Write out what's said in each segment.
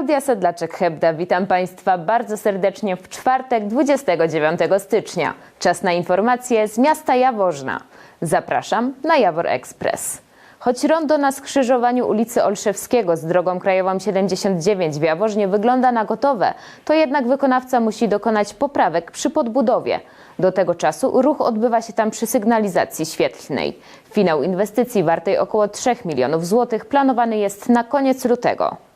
Klaudia Sedlaczek-Hebda, witam Państwa bardzo serdecznie w czwartek 29 stycznia. Czas na informacje z miasta Jaworzna. Zapraszam na Jawor Express. Choć rondo na skrzyżowaniu ulicy Olszewskiego z drogą krajową 79 w Jaworznie wygląda na gotowe, to jednak wykonawca musi dokonać poprawek przy podbudowie. Do tego czasu ruch odbywa się tam przy sygnalizacji świetlnej. Finał inwestycji wartej około 3 milionów złotych planowany jest na koniec lutego.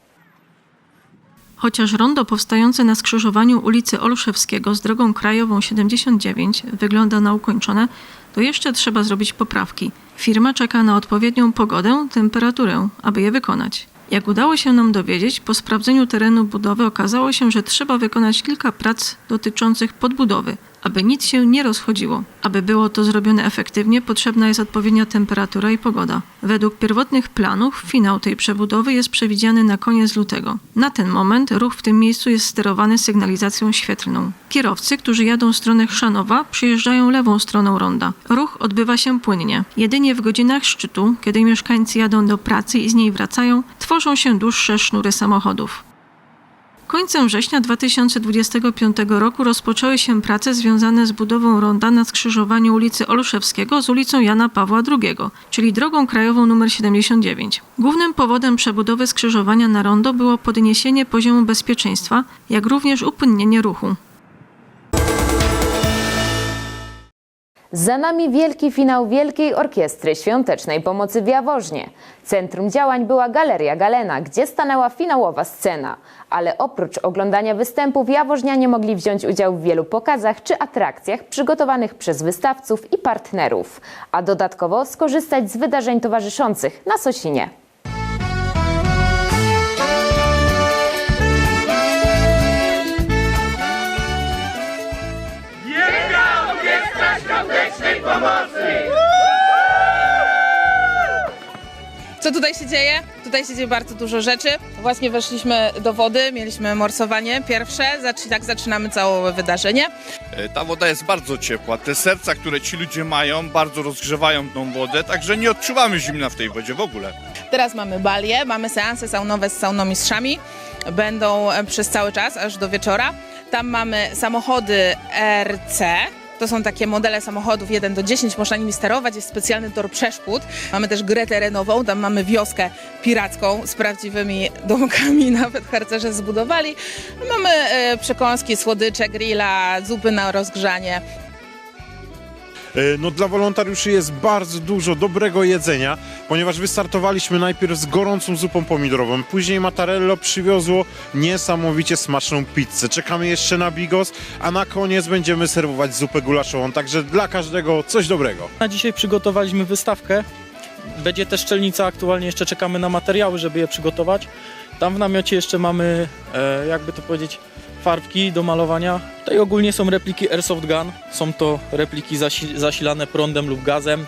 Chociaż rondo powstające na skrzyżowaniu ulicy Olszewskiego z drogą krajową 79 wygląda na ukończone, to jeszcze trzeba zrobić poprawki. Firma czeka na odpowiednią pogodę, temperaturę, aby je wykonać. Jak udało się nam dowiedzieć, po sprawdzeniu terenu budowy okazało się, że trzeba wykonać kilka prac dotyczących podbudowy, aby nic się nie rozchodziło. Aby było to zrobione efektywnie, potrzebna jest odpowiednia temperatura i pogoda. Według pierwotnych planów finał tej przebudowy jest przewidziany na koniec lutego. Na ten moment ruch w tym miejscu jest sterowany sygnalizacją świetlną. Kierowcy, którzy jadą w stronę Chrzanowa, przyjeżdżają lewą stroną ronda. Ruch odbywa się płynnie. Jedynie w godzinach szczytu, kiedy mieszkańcy jadą do pracy i z niej wracają, tworzą się dłuższe sznury samochodów. Końcem września 2025 roku rozpoczęły się prace związane z budową ronda na skrzyżowaniu ulicy Olszewskiego z ulicą Jana Pawła II, czyli drogą krajową nr 79. Głównym powodem przebudowy skrzyżowania na rondo było podniesienie poziomu bezpieczeństwa, jak również upłynnienie ruchu. Za nami wielki finał Wielkiej Orkiestry Świątecznej Pomocy w Jaworznie. Centrum działań była Galeria Galena, gdzie stanęła finałowa scena. Ale oprócz oglądania występów jaworznianie mogli wziąć udział w wielu pokazach czy atrakcjach przygotowanych przez wystawców i partnerów, a dodatkowo skorzystać z wydarzeń towarzyszących na Sosinie. Co tutaj się dzieje? Tutaj się dzieje bardzo dużo rzeczy. Właśnie weszliśmy do wody, mieliśmy morsowanie pierwsze, Zaczy, tak zaczynamy całe wydarzenie. E, Ta woda jest bardzo ciepła. Te serca, które ci ludzie mają, bardzo rozgrzewają tą wodę, także nie odczuwamy zimna w tej wodzie w ogóle. Teraz mamy balię, mamy seanse saunowe z saunomistrzami. Będą e, przez cały czas, aż do wieczora. Tam mamy samochody RC. To są takie modele samochodów 1 do 10, można nimi sterować, jest specjalny tor przeszkód. Mamy też grę terenową, tam mamy wioskę piracką z prawdziwymi domkami, nawet harcerze zbudowali. Mamy e, przekąski, słodycze, grilla, zupy na rozgrzanie. E, No dla wolontariuszy jest bardzo dużo dobrego jedzenia, ponieważ wystartowaliśmy najpierw z gorącą zupą pomidorową, później Mattarello przywiozło niesamowicie smaczną pizzę. Czekamy jeszcze na bigos, a na koniec będziemy serwować zupę gulaszową, także dla każdego coś dobrego. Na dzisiaj przygotowaliśmy wystawkę. Będzie też szczelnica, aktualnie jeszcze czekamy na materiały, żeby je przygotować. Tam w namiocie jeszcze mamy, e, jakby to powiedzieć, farbki do malowania. Tutaj ogólnie są repliki Airsoft Gun. Są to repliki zasi zasilane prądem lub gazem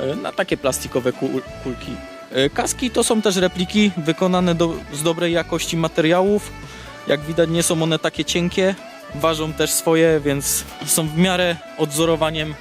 e, na takie plastikowe kul kulki. E, kaski to są też repliki wykonane do, z dobrej jakości materiałów. Jak widać nie są one takie cienkie, ważą też swoje, więc są w miarę odzorowaniem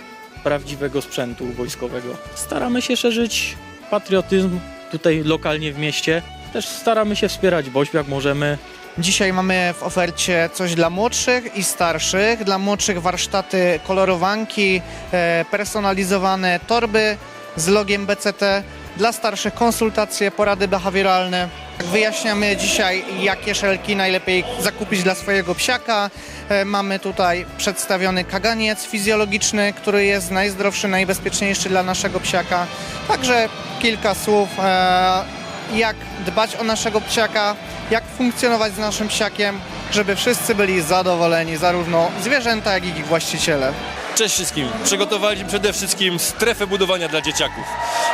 prawdziwego sprzętu wojskowego. Staramy się szerzyć patriotyzm tutaj lokalnie w mieście. Też staramy się wspierać BOŚP jak możemy. Dzisiaj mamy w ofercie coś dla młodszych i starszych. Dla młodszych warsztaty kolorowanki, e, personalizowane torby z logiem BCT. Dla starszych konsultacje, porady behawioralne. Wyjaśniamy dzisiaj, jakie szelki najlepiej zakupić dla swojego psiaka. E, Mamy tutaj przedstawiony kaganiec fizjologiczny, który jest najzdrowszy, najbezpieczniejszy dla naszego psiaka. Także kilka słów, e, jak dbać o naszego psiaka, jak funkcjonować z naszym psiakiem, żeby wszyscy byli zadowoleni, zarówno zwierzęta, jak i ich właściciele. Cześć wszystkim. Przygotowaliśmy przede wszystkim strefę budowania dla dzieciaków,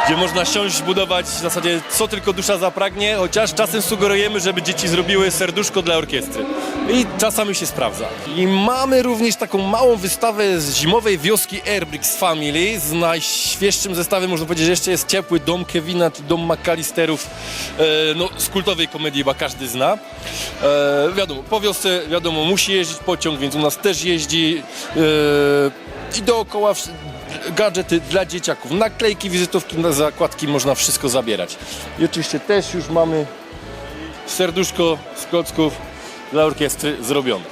gdzie można siąść, budować w zasadzie co tylko dusza zapragnie, chociaż czasem sugerujemy, żeby dzieci zrobiły serduszko dla orkiestry. I czasami się sprawdza. I mamy również taką małą wystawę z zimowej wioski Airbricks Family z najświeższym zestawem, można powiedzieć, że jeszcze jest ciepły dom Kevina, czy dom McAllisterów, e, no, z kultowej komedii chyba każdy zna. E, wiadomo, po wiosce, wiadomo, musi jeździć pociąg, więc u nas też jeździ. E, i dookoła gadżety dla dzieciaków, naklejki, wizytówki, na zakładki, można wszystko zabierać. I oczywiście też już mamy serduszko z klocków dla orkiestry zrobione.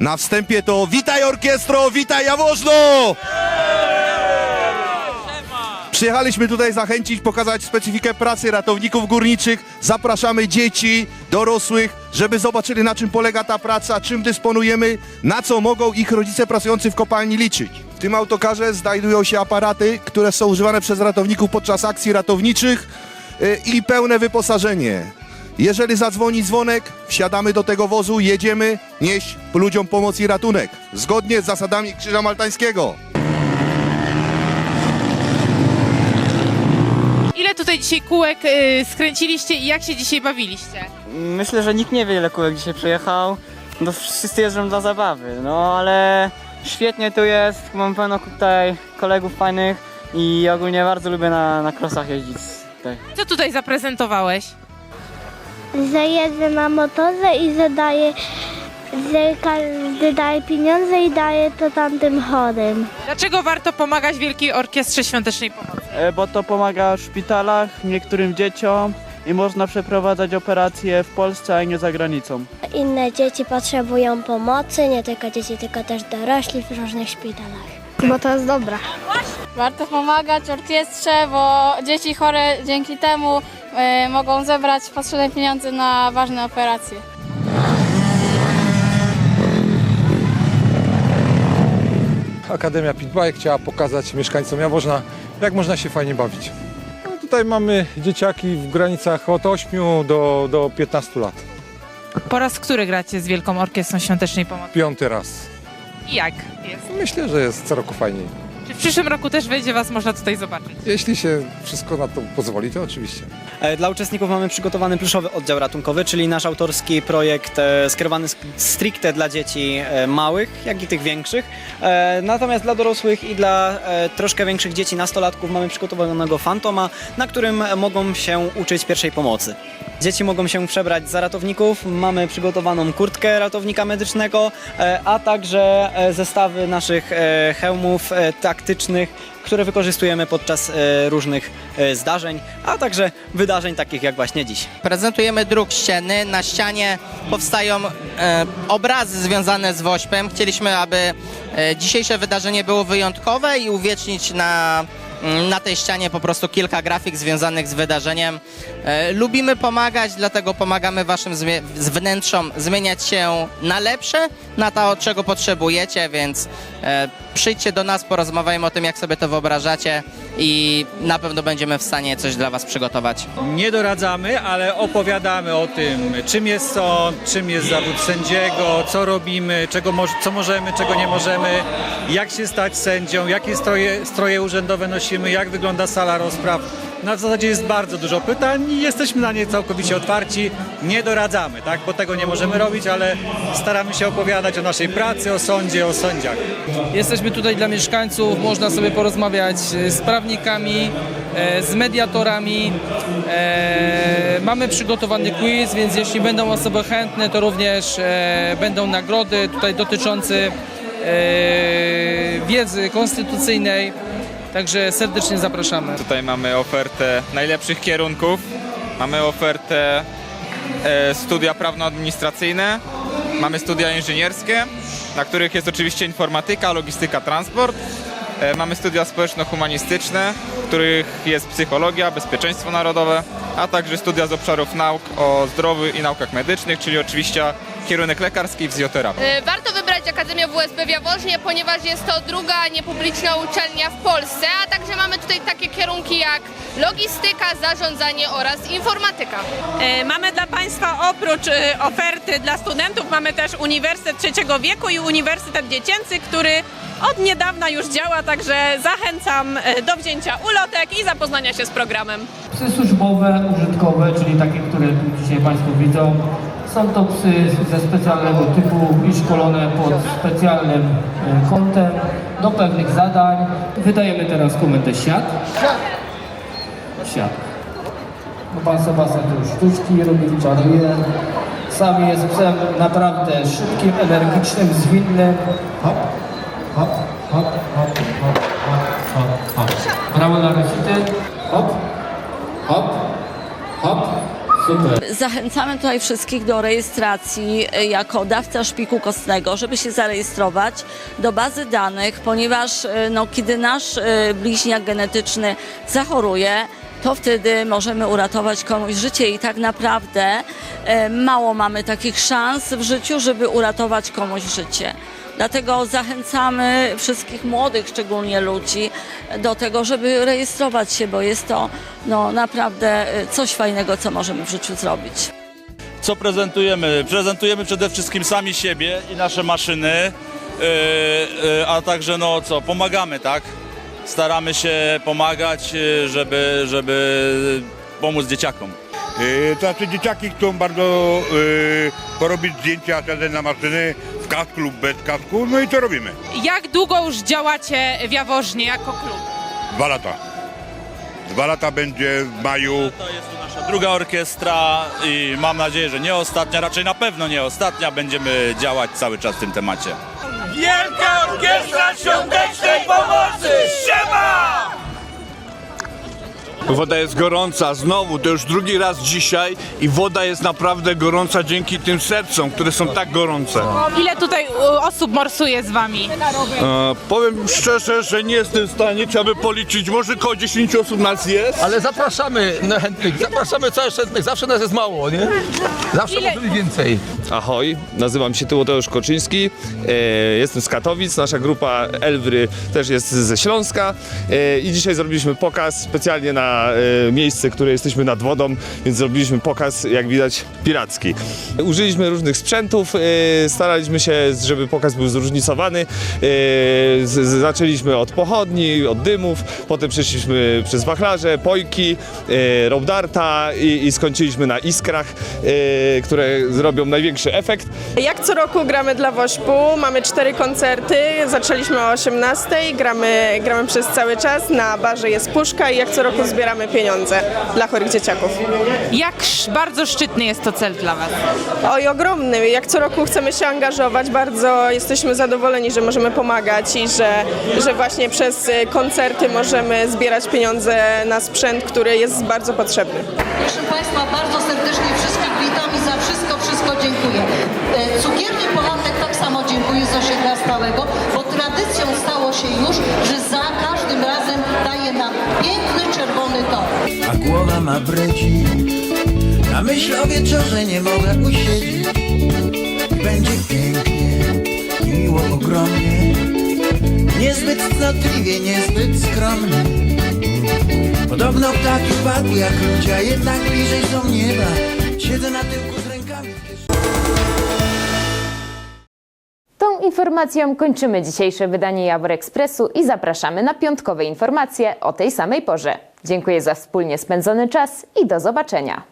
Na wstępie to witaj orkiestro, witaj Jawożno! Przyjechaliśmy tutaj zachęcić, pokazać specyfikę pracy ratowników górniczych. Zapraszamy dzieci, dorosłych, żeby zobaczyli na czym polega ta praca, czym dysponujemy, na co mogą ich rodzice pracujący w kopalni liczyć. W tym autokarze znajdują się aparaty, które są używane przez ratowników podczas akcji ratowniczych y, i pełne wyposażenie. Jeżeli zadzwoni dzwonek, wsiadamy do tego wozu, jedziemy nieść ludziom pomoc i ratunek. Zgodnie z zasadami Krzyża Maltańskiego. Ile tutaj dzisiaj kółek y, skręciliście i jak się dzisiaj bawiliście? Myślę, że nikt nie wie ile kółek dzisiaj przyjechał. No wszyscy jeżdżą dla zabawy, no ale świetnie tu jest, mam pełno tutaj kolegów fajnych i ogólnie bardzo lubię na, na krosach jeździć tutaj. Co tutaj zaprezentowałeś? Że jeżdżę na motorze i że daje, że każdy daje pieniądze i daje to tamtym chorym. Dlaczego warto pomagać Wielkiej Orkiestrze Świątecznej Pomocy? E, Bo to pomaga w szpitalach, niektórym dzieciom i można przeprowadzać operacje w Polsce, a nie za granicą. Inne dzieci potrzebują pomocy, nie tylko dzieci, tylko też dorośli w różnych szpitalach. Bo to jest dobra. Warto pomagać orkiestrze, bo dzieci chore dzięki temu e, mogą zebrać potrzebne pieniądze na ważne operacje. Akademia Pitbike chciała pokazać mieszkańcom Jaworzna, jak można się fajnie bawić. No, tutaj mamy dzieciaki w granicach od 8 do, do 15 lat. Po raz który gracie z Wielką Orkiestrą Świątecznej Pomocy? Piąty raz. I jak jest? Myślę, że jest co roku fajniej. Czy w przyszłym roku też będzie Was można tutaj zobaczyć? Jeśli się wszystko na to pozwoli, to oczywiście. E, Dla uczestników mamy przygotowany pluszowy oddział ratunkowy, czyli nasz autorski projekt e, skierowany sk- stricte dla dzieci e, małych, jak i tych większych. E, Natomiast dla dorosłych i dla e, troszkę większych dzieci, nastolatków mamy przygotowanego fantoma, na którym mogą się uczyć pierwszej pomocy. Dzieci mogą się przebrać za ratowników, mamy przygotowaną kurtkę ratownika medycznego, e, a także e, zestawy naszych e, hełmów e, taktycznych, które wykorzystujemy podczas e, różnych e, zdarzeń, a także wydarzeń takich jak właśnie dziś. Prezentujemy druk ścienny. Na ścianie powstają e, obrazy związane z Wośpem. Chcieliśmy, aby dzisiejsze wydarzenie było wyjątkowe i uwiecznić na, na tej ścianie po prostu kilka grafik związanych z wydarzeniem. E, lubimy pomagać, dlatego pomagamy waszym wnętrzom zmieniać się na lepsze, na to, czego potrzebujecie, więc e, przyjdźcie do nas, porozmawiajmy o tym, jak sobie to wyobrażacie i na pewno będziemy w stanie coś dla was przygotować. Nie doradzamy, ale opowiadamy o tym, czym jest sąd, czym jest zawód sędziego, co robimy, czego moż- co możemy, czego nie możemy, jak się stać sędzią, jakie stroje, stroje urzędowe nosimy, jak wygląda sala rozpraw. Na zasadzie jest bardzo dużo pytań i jesteśmy na nie całkowicie otwarci. Nie doradzamy, tak? bo tego nie możemy robić, ale staramy się opowiadać o naszej pracy, o sądzie, o sędziach. Jesteśmy tutaj dla mieszkańców, można sobie porozmawiać e, z prawnikami, e, z mediatorami. E, Mamy przygotowany quiz, więc jeśli będą osoby chętne, to również będą nagrody tutaj dotyczące wiedzy konstytucyjnej. Także serdecznie zapraszamy. Tutaj mamy ofertę najlepszych kierunków, mamy ofertę e, studia prawno-administracyjne, mamy studia inżynierskie, na których jest oczywiście informatyka, logistyka, transport. E, mamy studia społeczno-humanistyczne, w których jest psychologia, bezpieczeństwo narodowe, a także studia z obszarów nauk o zdrowiu i naukach medycznych, czyli oczywiście kierunek lekarski i fizjoterapii. Warto wybrać Akademię WSB w Jaworznie, ponieważ jest to druga niepubliczna uczelnia w Polsce, a także mamy tutaj takie kierunki jak logistyka, zarządzanie oraz informatyka. Mamy dla Państwa oprócz e, oferty dla studentów, mamy też Uniwersytet Trzeciego Wieku i Uniwersytet Dziecięcy, który od niedawna już działa, także zachęcam e, do wzięcia ulotek i zapoznania się z programem. Psy służbowe, użytkowe, czyli takie, które dzisiaj Państwo widzą, Są to psy ze specjalnego typu i szkolone pod specjalnym e, kątem do pewnych zadań. Wydajemy teraz komendę siad. Siad. No pan Sebastian już sztuczki robi, czaruje. Sam jest psem naprawdę szybkim, energicznym, zwinnym. Hop, hop, hop, hop, hop, hop, hop, hop. Brawo. Hop, hop, hop. Super. Zachęcamy tutaj wszystkich do rejestracji e, jako dawca szpiku kostnego, żeby się zarejestrować do bazy danych, ponieważ e, no, kiedy nasz e, bliźniak genetyczny zachoruje, to wtedy możemy uratować komuś życie i tak naprawdę mało mamy takich szans w życiu, żeby uratować komuś życie. Dlatego zachęcamy wszystkich młodych, szczególnie ludzi, do tego, żeby rejestrować się, bo jest to no, naprawdę e, coś fajnego, co możemy w życiu zrobić. Co prezentujemy? Prezentujemy przede wszystkim sami siebie i nasze maszyny, yy, yy, a także no co, pomagamy, tak? Staramy się pomagać, żeby, żeby pomóc dzieciakom. To znaczy dzieciaki chcą bardzo yy, porobić zdjęcia wtedy na maszyny w kasku lub bez kasku, no i co robimy? Jak długo już działacie w Jaworznie jako klub? Dwa lata. Dwa lata będzie w maju. To jest tu nasza druga orkiestra i mam nadzieję, że nie ostatnia, raczej na pewno nie ostatnia. Będziemy działać cały czas w tym temacie. Wielka Orkiestra Świątecznej Pomocy! Siema! Woda jest gorąca, znowu, to już drugi raz dzisiaj i woda jest naprawdę gorąca dzięki tym sercom, które są tak gorące. Ile tutaj osób morsuje z wami? E, powiem szczerze, że nie jestem w stanie, trzeba by policzyć, może koło 10 osób nas jest. Ale zapraszamy na chętnych, zapraszamy całych chętnych, zawsze nas jest mało, nie? Zawsze Ile- może być więcej. Ahoj, nazywam się Tymoteusz Koczyński, e, jestem z Katowic, nasza grupa Elwry też jest ze Śląska e, i dzisiaj zrobiliśmy pokaz specjalnie na e, miejsce, które jesteśmy nad wodą, więc zrobiliśmy pokaz, jak widać, piracki. Użyliśmy różnych sprzętów, staraliśmy się, żeby pokaz był zróżnicowany. Zaczęliśmy od pochodni, od dymów, potem przeszliśmy przez wachlarze, pojki, rope darta i, skończyliśmy na iskrach, które zrobią największy efekt. Jak co roku gramy dla Wośpu, mamy cztery koncerty, zaczęliśmy o 18, gramy, gramy przez cały czas, na barze jest puszka i jak co roku zbieramy pieniądze dla chorych dzieciaków. Jak bardzo szczytny jest to cel dla Was? Oj, ogromny. Jak co roku chcemy się angażować, bardzo jesteśmy zadowoleni, że możemy pomagać i że, że właśnie przez y, koncerty możemy zbierać pieniądze na sprzęt, który jest bardzo potrzebny. Proszę Państwa, bardzo serdecznie wszystkich dziękuję. E, Cukiernie Polatek tak samo dziękuję z osiedla stałego, bo tradycją stało się już, że za każdym razem daje nam piękny czerwony tor. A głowa ma breci, a myśl o wieczorze nie mogę usiedzieć. Będzie pięknie, miło ogromnie, niezbyt cnotliwie, niezbyt skromnie. Podobno ptaki padły jak ludzie, jednak bliżej są nieba. Siedzę na tyłku Informacją kończymy dzisiejsze wydanie Jawor Ekspresu i zapraszamy na piątkowe informacje o tej samej porze. Dziękuję za wspólnie spędzony czas i do zobaczenia.